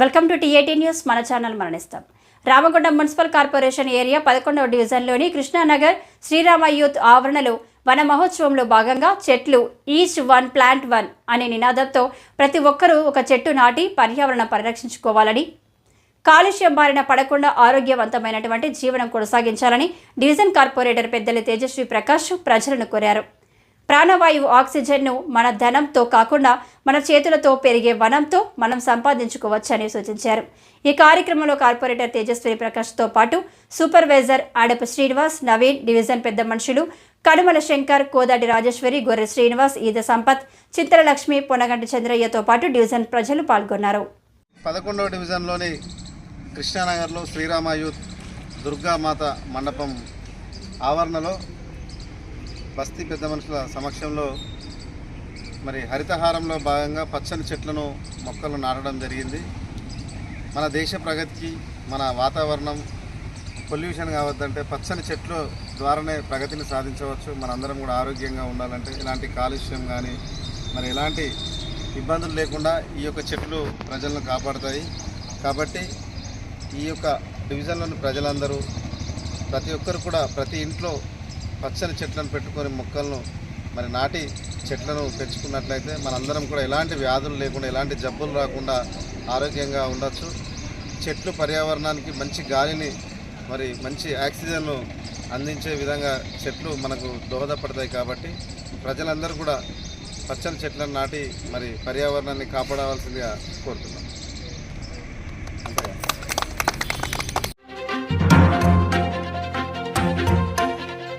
Welcome to TAT news. మన channel మరణిస్తాం. Ramagundam municipal corporation area పదకొండవ డివిజన్లోని కృష్ణానగర్ శ్రీరామ యూత్ ఆవరణలో వన మహోత్సవంలో భాగంగా చెట్లు ఈచ్ వన్ ప్లాంట్ వన్ అనే నినాదంతో ప్రతి ఒక్కరూ ఒక చెట్టు నాటి పర్యావరణం పరిరక్షించుకోవాలని కాలుష్యం బారిన పడకుండా ఆరోగ్యవంతమైనటువంటి జీవనం కొనసాగించాలని డివిజన్ కార్పొరేటర్ పెద్దలి తేజస్వి ప్రకాష్ ప్రజలను కోరారు. ప్రాణవాయువు ఆక్సిజన్ను మన ధనంతో కాకుండా మన చేతులతో పెరిగే వనంతో మనం సంపాదించుకోవచ్చని సూచించారు. ఈ కార్యక్రమంలో కార్పొరేటర్ తేజస్వి ప్రకాష్తో పాటు సూపర్వైజర్ ఆడపు శ్రీనివాస్ నవీన్ డివిజన్ పెద్ద మనుషులు కనుమల శంకర్ కోదాటి రాజేశ్వరి గొర్రె శ్రీనివాస్ ఈద సంపత్ చిత్రలక్ష్మి పొనగంటి చంద్రయ్యతో పాటు డివిజన్ ప్రజలు పాల్గొన్నారు. పదకొండవ డివిజన్లోని కృష్ణానగర్లో శ్రీరామ యూత్ దుర్గామాత మండపం ఆవరణలో బస్తీ పెద్ద మనుషుల సమక్షంలో మరి హరితహారంలో భాగంగా పచ్చని చెట్లను మొక్కలు నాటడం జరిగింది. మన దేశ ప్రగతికి మన వాతావరణం పొల్యూషన్ కావద్దంటే పచ్చని చెట్లు ద్వారానే ప్రగతిని సాధించవచ్చు. మనందరం కూడా ఆరోగ్యంగా ఉండాలంటే ఇలాంటి కాలుష్యం కానీ మరి ఎలాంటి ఇబ్బందులు లేకుండా ఈ యొక్క చెట్లు ప్రజలను కాపాడుతాయి. కాబట్టి ఈ యొక్క డివిజన్లోని ప్రజలందరూ ప్రతి ఒక్కరు కూడా ప్రతి ఇంట్లో పచ్చని చెట్లను పెట్టుకొని మొక్కలను మరి నాటి చెట్లను పెంచుకున్నట్లయితే మనందరం కూడా ఎలాంటి వ్యాధులు లేకుండా ఎలాంటి జబ్బులు రాకుండా ఆరోగ్యంగా ఉండొచ్చు. చెట్లు పర్యావరణానికి మంచి గాలిని మరి మంచి ఆక్సిజన్ను అందించే విధంగా చెట్లు మనకు దోహదపడతాయి కాబట్టి ప్రజలందరూ కూడా పచ్చని చెట్లను నాటి మరి పర్యావరణాన్ని కాపాడవలసిందిగా కోరుతున్నాం.